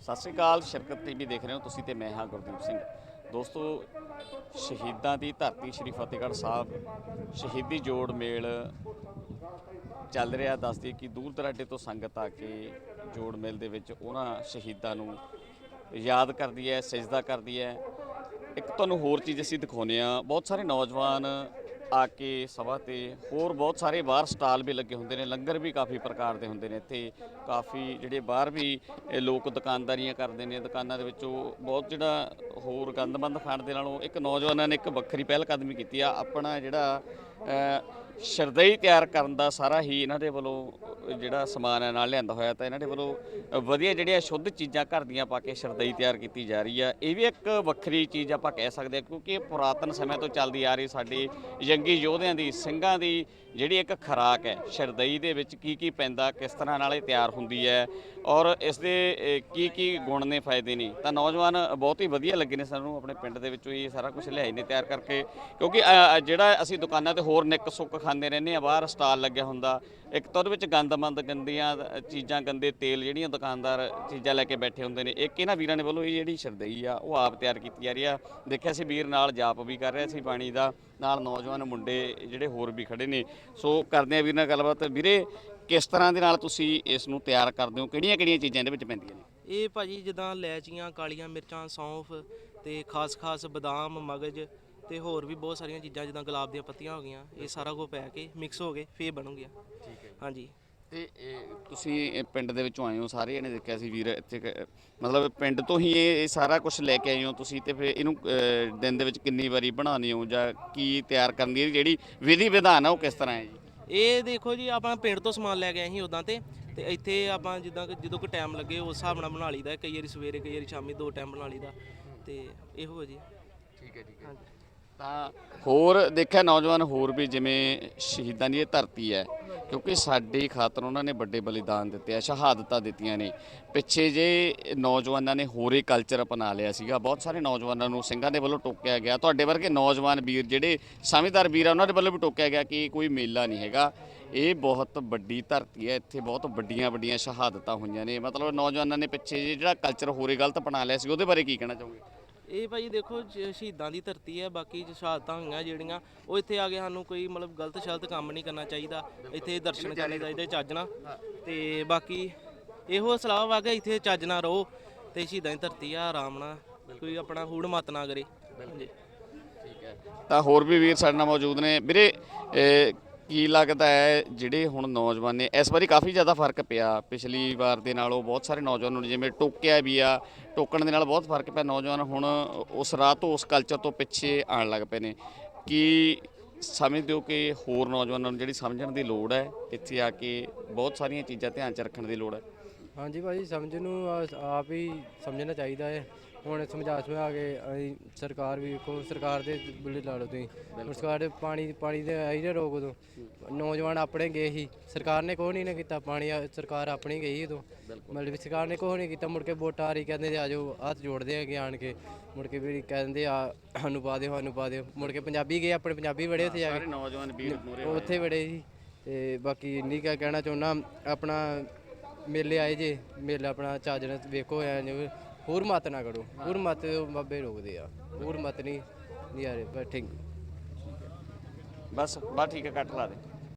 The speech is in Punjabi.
ਸਤਿ ਸ੍ਰੀ ਅਕਾਲ ਸ਼ਰਕਤ ਟੀਵੀ ਦੇਖ ਰਹੇ ਹੋ ਤੁਸੀਂ ਤੇ ਮੈਂ ਹਾਂ ਗੁਰਦੀਪ ਸਿੰਘ। ਦੋਸਤੋ, ਸ਼ਹੀਦਾਂ ਦੀ ਧਰਤੀ ਸ਼੍ਰੀ ਫਤਿਹਗੜ੍ਹ ਸਾਹਿਬ, ਸ਼ਹੀਦੀ ਜੋੜ ਮੇਲ ਚੱਲ ਰਿਹਾ ਦੱਸਦੀ ਕਿ ਦੂਰ ਦਰਾਡੇ ਤੋਂ ਸੰਗਤ ਆ ਕੇ ਜੋੜ ਮੇਲ ਦੇ ਵਿੱਚ ਉਹਨਾਂ ਸ਼ਹੀਦਾਂ ਨੂੰ ਯਾਦ ਕਰਦੀ ਹੈ, ਸਜਦਾ ਕਰਦੀ ਹੈ। ਇੱਕ ਤੁਹਾਨੂੰ ਹੋਰ ਚੀਜ਼ ਅਸੀਂ ਦਿਖਾਉਂਦੇ ਆ ਬਹੁਤ ਸਾਰੇ ਨੌਜਵਾਨ ਆ ਕੇ ਸਭਾ ਤੇ ਹੋਰ ਬਹੁਤ ਸਾਰੇ ਬਾਹਰ ਸਟਾਲ ਵੀ ਲੱਗੇ ਹੁੰਦੇ ਨੇ, ਲੰਗਰ ਵੀ ਕਾਫੀ ਪ੍ਰਕਾਰ ਦੇ ਹੁੰਦੇ ਨੇ ਇੱਥੇ। ਕਾਫੀ ਜਿਹੜੇ ਬਾਹਰ ਵੀ ਲੋਕ ਦੁਕਾਨਦਾਰੀਆਂ ਕਰਦੇ ਨੇ, ਦੁਕਾਨਾਂ ਦੇ ਵਿੱਚੋਂ ਬਹੁਤ ਜਿਹੜਾ ਹੋਰ ਗੰਦਮੰਦ ਖਾਣ ਦੇ ਨਾਲੋਂ ਇੱਕ ਨੌਜਵਾਨਾਂ ਨੇ ਇੱਕ ਵੱਖਰੀ ਪਹਿਲ ਕਦਮੀ ਕੀਤੀ ਆ, ਆਪਣਾ ਜਿਹੜਾ ਸ਼ਰਦਈ ਤਿਆਰ ਕਰਨ ਦਾ ਸਾਰਾ ਹੀ ਇਹਨਾਂ ਦੇ ਵੱਲੋਂ ਜਿਹੜਾ ਸਮਾਨ ਹੈ ਨਾਲ ਲਿਆਂਦਾ ਹੋਇਆ ਤਾਂ ਇਹਨਾਂ ਦੇ ਵੱਲੋਂ ਵਧੀਆ ਜਿਹੜੀਆਂ ਸ਼ੁੱਧ ਚੀਜ਼ਾਂ ਘਰ ਦੀਆਂ ਪਾ ਕੇ ਸ਼ਰਦਈ ਤਿਆਰ ਕੀਤੀ ਜਾ ਰਹੀ ਆ। ਇਹ ਵੀ ਇੱਕ ਵੱਖਰੀ ਚੀਜ਼ ਆਪਾਂ ਕਹਿ ਸਕਦੇ ਹਾਂ ਕਿਉਂਕਿ ਇਹ ਪੁਰਾਤਨ ਸਮੇਂ ਤੋਂ ਚੱਲਦੀ ਆ ਰਹੀ ਸਾਡੀ ਜੰਗੀ ਯੋਧਿਆਂ ਦੀ, ਸਿੰਘਾਂ ਦੀ ਜਿਹੜੀ ਇੱਕ ਖੁਰਾਕ ਹੈ ਸ਼ਰਦਈ ਦੇ ਵਿੱਚ ਕੀ ਕੀ ਪੈਂਦਾ, ਕਿਸ ਤਰ੍ਹਾਂ ਨਾਲ ਇਹ ਤਿਆਰ ਹੁੰਦੀ ਹੈ ਔਰ ਇਸ ਦੇ ਕੀ ਕੀ ਗੁਣ ਨੇ, ਫਾਇਦੇ ਨੇ। ਤਾਂ ਨੌਜਵਾਨ ਬਹੁਤ ਹੀ ਵਧੀਆ ਲੱਗੇ ਨੇ ਸਾਨੂੰ ਆਪਣੇ ਪਿੰਡ ਦੇ ਵਿੱਚੋਂ ਇਹ ਸਾਰਾ ਕੁਝ ਲਿਆਏ ਨੇ ਤਿਆਰ ਕਰਕੇ ਕਿਉਂਕਿ ਜਿਹੜਾ ਅਸੀਂ ਦੁਕਾਨਾਂ ਤੇ ਹੋਰ ਨਿੱਕ ਸੁੱਕ ਖਾਂਦੇ ਰਹਿੰਦੇ ਆ, ਬਾਹਰ ਸਟਾਲ ਲੱਗਿਆ ਹੁੰਦਾ। ਇੱਕ ਤਾਂ ਉਹਦੇ ਵਿੱਚ ਗੰਦਮੰਦ ਗੰਦੀਆਂ ਚੀਜ਼ਾਂ, ਗੰਦੇ ਤੇਲ ਜਿਹੜੀਆਂ ਦੁਕਾਨਦਾਰ ਚੀਜ਼ਾਂ ਲੈ ਕੇ ਬੈਠੇ ਹੁੰਦੇ ਨੇ। ਇੱਕ ਇਹਨਾਂ ਵੀਰਾਂ ਨੇ ਵੱਲੋਂ ਇਹ ਜਿਹੜੀ ਸ਼ਰਦਈ ਆ, ਉਹ ਆਪ ਤਿਆਰ ਕੀਤੀ ਜਾ ਰਹੀ ਆ। ਦੇਖਿਆ ਸੀ ਵੀਰ ਨਾਲ ਜਾਪ ਵੀ ਕਰ ਰਿਹਾ ਸੀ ਪਾਣੀ ਦਾ, ਨਾਲ ਨੌਜਵਾਨ ਮੁੰਡੇ ਜਿਹੜੇ ਹੋਰ ਵੀ ਖੜੇ ਨੇ। ਸੋ ਕਰਦੇ ਆ ਵੀਰ ਨਾਲ ਗੱਲਬਾਤ। ਵੀਰੇ, ਕਿਸ ਤਰ੍ਹਾਂ ਦੇ ਨਾਲ ਤੁਸੀਂ ਇਸ ਨੂੰ ਤਿਆਰ ਕਰਦੇ ਹੋ? ਕਿਹੜੀਆਂ ਕਿਹੜੀਆਂ ਚੀਜ਼ਾਂ ਇਹਦੇ ਵਿੱਚ ਪੈਂਦੀਆਂ ਨੇ? ਇਹ ਭਾਜੀ ਜਿੱਦਾਂ ਲੈਚੀਆਂ ਕਾਲੀਆਂ ਮਿਰਚਾਂ, ਸੌਂਫ ਤੇ ਖਾਸ ਖਾਸ ਬਦਾਮ, ਮਗਜ ਤੇ ਹੋਰ ਵੀ ਬਹੁਤ ਸਾਰੀਆਂ ਚੀਜ਼ਾਂ ਜਿੱਦਾਂ ਗੁਲਾਬ ਦੀਆਂ ਪੱਤੀਆਂ ਹੋ ਗਈਆਂ ਇਹ ਸਾਰਾ ਕੁਝ ਪੈ ਕੇ ਮਿਕਸ ਹੋ ਕੇ ਫੇਰ ਬਣੂਗੀਆਂ। ਠੀਕ ਹੈ ਹਾਂਜੀ। ਤੇ ਇਹ ਤੁਸੀਂ ਇਹ ਪਿੰਡ ਦੇ ਵਿੱਚੋਂ ਆਏ ਹੋ ਸਾਰੇ ਇਹਨੇ ਦੇਖਿਆ ਸੀ ਵੀਰ ਇੱਥੇ ਕ- ਮਤਲਬ ਪਿੰਡ ਤੋਂ ਹੀ ਇਹ ਇਹ ਸਾਰਾ ਕੁਝ ਲੈ ਕੇ ਆਏ ਹੋ ਤੁਸੀਂ ਤੇ ਫਿਰ ਇਹਨੂੰ ਅਹ, ਦਿਨ ਦੇ ਵਿੱਚ ਕਿੰਨੀ ਵਾਰੀ ਬਣਾਉਂਦੇ ਹੋ ਜਾਂ ਕੀ ਤਿਆਰ ਕਰਨ ਦੀ ਇਹਦੀ ਜਿਹੜੀ ਵਿਧੀ ਵਿਧਾਨ ਹੈ ਉਹ ਕਿਸ ਤਰ੍ਹਾਂ ਹੈ ਜੀ? ਇਹ ਦੇਖੋ ਜੀ ਆਪਾਂ ਪਿੰਡ ਤੋਂ ਸਮਾਨ ਲੈ ਕੇ ਆਏ ਸੀ ਉਦਾਂ ਤੇ ਤੇ ਇੱਥੇ ਆਪਾਂ ਜਿੱਦਾਂ ਕਿ ਜਦੋਂ ਕੋਈ ਟਾਈਮ ਲੱਗੇ ਉਸ ਹਿਸਾਬ ਨਾਲ ਬਣਾ ਲਈਦਾ ਕਈ ਵਾਰੀ ਸਵੇਰੇ ਕਈ ਵਾਰੀ ਸ਼ਾਮੀ ਦੋ ਟਾਈਮ ਬਣਾ ਲਈਦਾ ਤੇ ਇਹੋ ਹੈ ਜੀ। ਠੀਕ ਹੈ ਠੀਕ ਹਾਂਜੀ। ਤਾਂ ਹੋਰ ਦੇਖਿਆ ਨੌਜਵਾਨ ਹੋਰ ਵੀ ਜਿਵੇਂ ਸ਼ਹੀਦਾਂ ਦੀ ਇਹ ਧਰਤੀ ਹੈ, ਕਿਉਂਕਿ ਸਾਡੀ ਖਾਤਰ ਉਹਨਾਂ ਨੇ ਵੱਡੇ ਬਲੀਦਾਨ ਦਿੱਤੇ ਆ, ਸ਼ਹਾਦਤਾਂ ਦਿੱਤੀਆਂ ਨੇ। ਪਿੱਛੇ ਜੇ ਨੌਜਵਾਨਾਂ ਨੇ ਹੋਰੇ ਕਲਚਰ ਅਪਣਾ ਲਿਆ ਸੀਗਾ, ਬਹੁਤ ਸਾਰੇ ਨੌਜਵਾਨਾਂ ਨੂੰ ਸਿੰਘਾਂ ਦੇ ਵੱਲੋਂ ਟੋਕਿਆ ਗਿਆ। ਤੁਹਾਡੇ ਵਰਗੇ ਨੌਜਵਾਨ ਵੀਰ ਜਿਹੜੇ ਸਮਝਦਾਰ ਵੀਰ ਆ, ਉਹਨਾਂ ਦੇ ਵੱਲੋਂ ਵੀ ਟੋਕਿਆ ਗਿਆ ਕਿ ਇਹ ਕੋਈ ਮੇਲਾ ਨਹੀਂ ਹੈਗਾ। ਇਹ ਬਹੁਤ ਵੱਡੀ ਧਰਤੀ ਹੈ, ਇੱਥੇ ਬਹੁਤ ਵੱਡੀਆਂ ਵੱਡੀਆਂ ਸ਼ਹਾਦਤਾਂ ਹੋਈਆਂ ਨੇ। ਮਤਲਬ ਨੌਜਵਾਨਾਂ ਨੇ ਪਿੱਛੇ ਜੇ ਜਿਹੜਾ ਕਲਚਰ ਹੋਰੇ ਗਲਤ ਅਪਣਾ ਲਿਆ ਸੀ, ਉਹਦੇ ਬਾਰੇ ਕੀ ਕਹਿਣਾ ਚਾਹੋਗੇ? ਇਹ ਭਾਜੀ ਦੇਖੋ ਜ- ਸ਼ਹੀਦਾਂ ਦੀ ਧਰਤੀ ਹੈ, ਬਾਕੀ ਜੋ ਸ਼ਹਾਦਤਾਂ ਹੋਈਆਂ ਜਿਹੜੀਆਂ, ਉਹ ਇੱਥੇ ਆ ਕੇ ਸਾਨੂੰ ਕੋਈ ਮਤਲਬ ਗਲਤ ਸ਼ਲਤ ਕੰਮ ਨਹੀਂ ਕਰਨਾ ਚਾਹੀਦਾ, ਇੱਥੇ ਦਰਸ਼ਨ ਕਰਨੇ ਚਾਹੀਦੇ ਚੱਜ ਨਾਲ। ਤੇ ਬਾਕੀ ਇਹੋ ਸਲਾਹ ਵਾ ਕਿ ਇੱਥੇ ਚੱਜ ਨਾਲ ਰਹੋ ਤੇ ਸ਼ਹੀਦਾਂ ਦੀ ਧਰਤੀ ਆ, ਆਰਾਮ ਨਾਲ, ਕੋਈ ਆਪਣਾ ਹੂੜ ਮਤ ਨਾ ਕਰੇ। ਹਾਂਜੀ। ਠੀਕ ਹੈ ਤਾਂ ਹੋਰ ਵੀ ਵੀਰ ਸਾਡੇ ਨਾਲ ਮੌਜੂਦ ਨੇ। ਵੀਰੇ, ਇਹ ਕੀ ਲੱਗਦਾ ਹੈ ਜਿਹੜੇ ਹੁਣ ਨੌਜਵਾਨ ਨੇ, ਇਸ ਵਾਰੀ ਕਾਫੀ ਜ਼ਿਆਦਾ ਫ਼ਰਕ ਪਿਆ। ਪਿਛਲੀ ਵਾਰ ਦੇ ਨਾਲੋਂ ਬਹੁਤ ਸਾਰੇ ਨੌਜਵਾਨਾਂ ਨੂੰ ਜਿਵੇਂ ਟੋਕਿਆ ਵੀ ਆ, ਟੋਕਣ ਦੇ ਨਾਲ ਬਹੁਤ ਫ਼ਰਕ ਪਿਆ। ਨੌਜਵਾਨ ਹੁਣ ਉਸ ਰਾਹ ਤੋਂ, ਉਸ ਕਲਚਰ ਤੋਂ ਪਿੱਛੇ ਆਉਣ ਲੱਗ ਪਏ ਨੇ। ਕੀ ਸਮਝਦੇ ਹੋ ਕਿ ਹੋਰ ਨੌਜਵਾਨਾਂ ਨੂੰ ਜਿਹੜੀ ਸਮਝਣ ਦੀ ਲੋੜ ਹੈ, ਇੱਥੇ ਆ ਕੇ ਬਹੁਤ ਸਾਰੀਆਂ ਚੀਜ਼ਾਂ ਧਿਆਨ 'ਚ ਰੱਖਣ ਦੀ ਲੋੜ ਹੈ? ਹਾਂਜੀ ਭਾਜੀ ਸਮਝ ਨੂੰ ਆ- ਆਪ ਹੀ ਸਮਝਣਾ ਚਾਹੀਦਾ ਹੈ। ਹੁਣ ਸਮਝਾ ਸਮਝਾ ਕੇ ਅਸੀਂ ਸਰਕਾਰ ਵੀ ਕੋ ਸਰਕਾਰ ਦੇ ਬੁੱਲੇ ਲਾ ਲਓ ਤੁਸੀਂ। ਹੁਣ ਸਰਕਾਰ ਦੇ ਪਾਣੀ ਪਾਣੀ ਦੇ ਆਈ ਨਾ ਰੋਕ ਉਦੋਂ। ਨੌਜਵਾਨ ਆਪਣੇ ਗਏ ਸੀ। ਸਰਕਾਰ ਨੇ ਕੋਈ ਨਹੀਂ ਨਾ ਕੀਤਾ ਪਾਣੀ ਆ- ਸਰਕਾਰ ਆਪਣੀ ਗਈ ਉਦੋਂ। ਮਤਲਬ ਵੀ ਸਰਕਾਰ ਨੇ ਕੋਈ ਨਹੀਂ ਕੀਤਾ ਮੁੜ ਕੇ ਵੋਟਾਂ ਆ ਰਹੀ ਕਹਿੰਦੇ ਆ ਜਾਓ ਹੱਥ ਜੋੜਦੇ ਹੈਗੇ ਆਣ ਕੇ। ਮੁੜ ਕੇ ਵੀ ਕਹਿੰਦੇ ਆ ਸਾਨੂੰ ਪਾ ਦਿਓ ਸਾਨੂੰ ਪਾ ਦਿਓ। ਮੁੜ ਕੇ ਪੰਜਾਬੀ ਗਏ ਆਪਣੇ ਪੰਜਾਬੀ ਬੜੇ ਉੱਥੇ ਜਾ ਕੇ। ਸਾਰੇ ਨੌਜਵਾਨ ਵੀਰ ਮੂਹਰੇ ਉਹ ਉੱਥੇ ਬੜੇ ਸੀ। ਤੇ ਬਾਕੀ ਇੰਨੀ ਕੁ ਕਹਿਣਾ ਚਾਹੁੰਦਾ ਆਪਣਾ ਮੇਲੇ ਆਏ ਜੇ ਮੇਲਾ ਆਪਣਾ ਚੱਜ ਨਾਲ ਵੇਖੋ ਐ ਜਿਵੇਂ ਹੋਰ ਮਤ ਨਾ ਕਰੋ, ਹੋਰ ਮਤ ਬਾਬੇ ਰੋਕਦੇ ਆ, ਹੋਰ ਮਤ ਨਹੀਂ ਨਹੀਂ ਯਾਰ ਬਸ ਥੈਂਕ ਬਸ ਬਸ ਠੀਕ ਹੈ, ਕੱਟ ਲਾ ਦੇ।